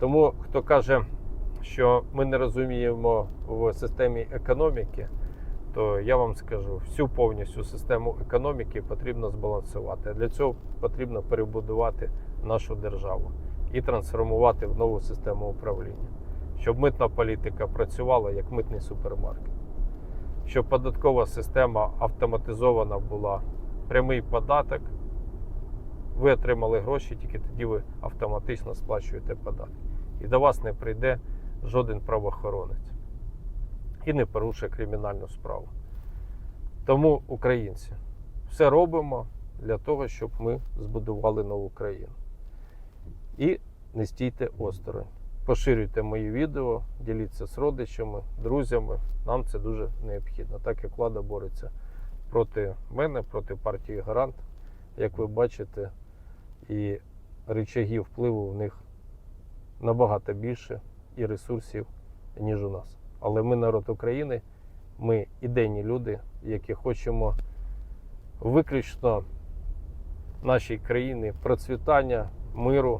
Тому хто каже, що ми не розуміємо в системі економіки, то я вам скажу, всю повністю систему економіки потрібно збалансувати. Для цього потрібно перебудувати нашу державу і трансформувати в нову систему управління, щоб митна політика працювала як митний супермаркет, щоб податкова система автоматизована була, прямий податок. Ви отримали гроші, тільки тоді ви автоматично сплачуєте податки. І до вас не прийде жоден правоохоронець і не порушує кримінальну справу. Тому, українці, все робимо для того, щоб ми збудували нову країну. І не стійте осторонь. Поширюйте мої відео, діліться з родичами, друзями. Нам це дуже необхідно, так як влада бореться проти мене, проти партії Гарант. Як ви бачите, і рычагів впливу в них набагато більше і ресурсів, ніж у нас. Але ми народ України, ми ідейні люди, які хочемо виключно нашій країні процвітання, миру